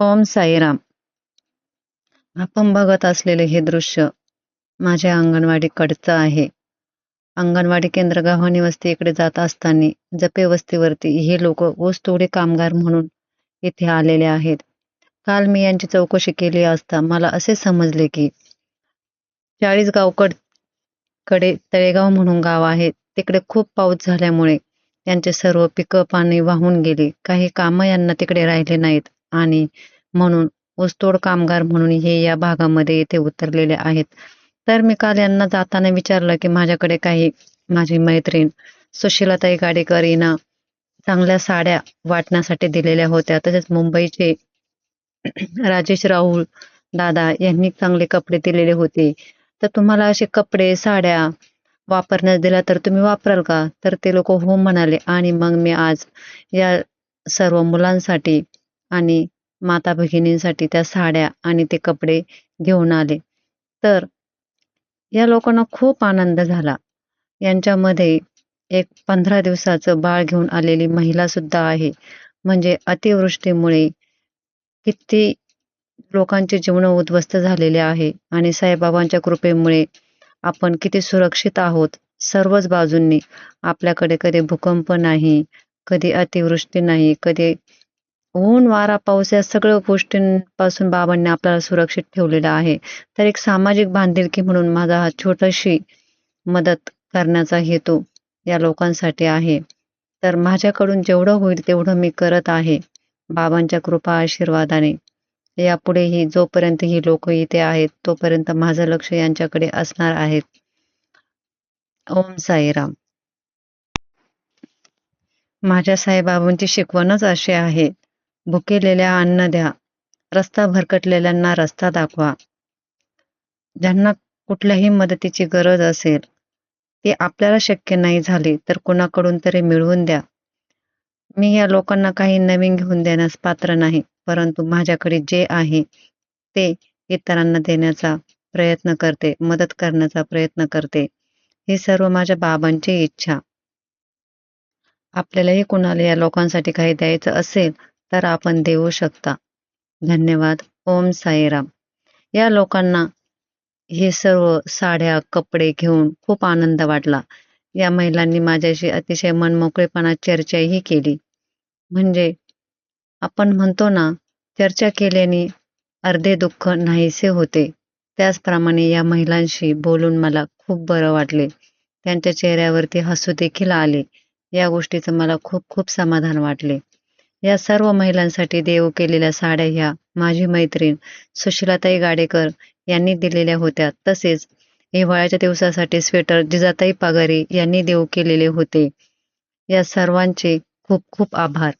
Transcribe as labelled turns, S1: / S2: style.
S1: ओम साईराम. आपण बघत असलेले हे दृश्य माझ्या अंगणवाडी कडचं आहे. अंगणवाडी केंद्र गव्हाणी वस्ती इकडे जात असताना जपे वस्तीवरती हे लोक ऊसतोडी कामगार म्हणून इथे आलेले आहेत. काल मी यांची चौकशी केली असता मला असे समजले की चाळीस गावकडकडे तळेगाव म्हणून गाव आहे. तिकडे खूप पाऊस झाल्यामुळे त्यांचे सर्व पिकं पाणी वाहून गेली. काही कामं यांना तिकडे राहिले नाहीत. आणि म्हणून ऊसतोड कामगार म्हणून हे या भागामध्ये इथे उतरलेले आहेत. तर मी काल यांना जाताना विचारलं की माझ्याकडे काही माझी मैत्रीण सुशीलाताई गाडेकर यांना चांगल्या साड्या वाटण्यासाठी दिलेल्या होत्या. तसेच मुंबईचे राजेश राहुल दादा यांनी चांगले कपडे दिलेले होते. तर तुम्हाला असे कपडे साड्या वापरण्यास दिल्या तर तुम्ही वापराल का? तर ते लोक हो म्हणाले आणि मग मी आज या सर्व मुलांसाठी आणि माता भगिनींसाठी त्या साड्या आणि ते कपडे घेऊन आले. तर या लोकांना खूप आनंद झाला. यांच्यामध्ये एक पंधरा दिवसाचं बाळ घेऊन आलेली महिला सुद्धा आहे. म्हणजे अतिवृष्टीमुळे किती लोकांचे जीवन उद्ध्वस्त झालेले आहे आणि साईबाबांच्या कृपेमुळे आपण किती सुरक्षित आहोत. सर्वच बाजूंनी आपल्याकडे कधी भूकंप नाही कधी अतिवृष्टी नाही कधी ऊन वारा पाऊस या सगळ्या गोष्टींपासून बाबांनी आपल्याला सुरक्षित ठेवलेलं आहे. तर एक सामाजिक बांधिलकी म्हणून माझा हा छोटीशी मदत करण्याचा हेतू या लोकांसाठी आहे. तर माझ्याकडून जेवढं होईल तेवढं मी करत आहे बाबांच्या कृपा आशीर्वादाने. यापुढेही जोपर्यंत ही लोक इथे आहेत तोपर्यंत माझं लक्ष यांच्याकडे असणार आहेत ओम साईराम. माझ्या साईबाबांची शिकवणच अशी आहे भुकेलेल्या अन्न द्या. रस्ता भरकटलेल्यांना रस्ता दाखवा. ज्यांना कुठल्याही मदतीची गरज असेल ती आपल्याला शक्य नाही झाली तर कुणाकडून तरी मिळवून द्या. मी या लोकांना काही नवीन घेऊन देण्यास पात्र नाही परंतु माझ्याकडे जे आहे ते इतरांना देण्याचा प्रयत्न करते मदत करण्याचा प्रयत्न करते. ही सर्व माझ्या बाबांची इच्छा. आपल्यालाही कुणाला या लोकांसाठी काही द्यायचं असेल तर आपण देऊ शकता. धन्यवाद. ओम साईराम. या लोकांना हे सर्व साड्या कपडे घेऊन खूप आनंद वाटला. या महिलांनी माझ्याशी अतिशय मनमोकळेपणा चर्चाही केली. म्हणजे आपण म्हणतो ना चर्चा केल्याने अर्धे दुःख नाहीसे होते. त्याचप्रमाणे या महिलांशी बोलून मला खूप बरं वाटले. त्यांच्या चेहऱ्यावरती हसू देखील आले. या गोष्टीचं मला खूप खूप समाधान वाटले. या सर्व महिलांसाठी देव केलेल्या साड्या ह्या माझी मैत्रीण सुशीलाताई गाडेकर यांनी दिलेल्या होत्या. तसेच हिवाळ्याच्या दिवसासाठी स्वेटर जिजाताई पागारे यांनी देऊ केलेले होते. या सर्वांचे खूप खूप आभार.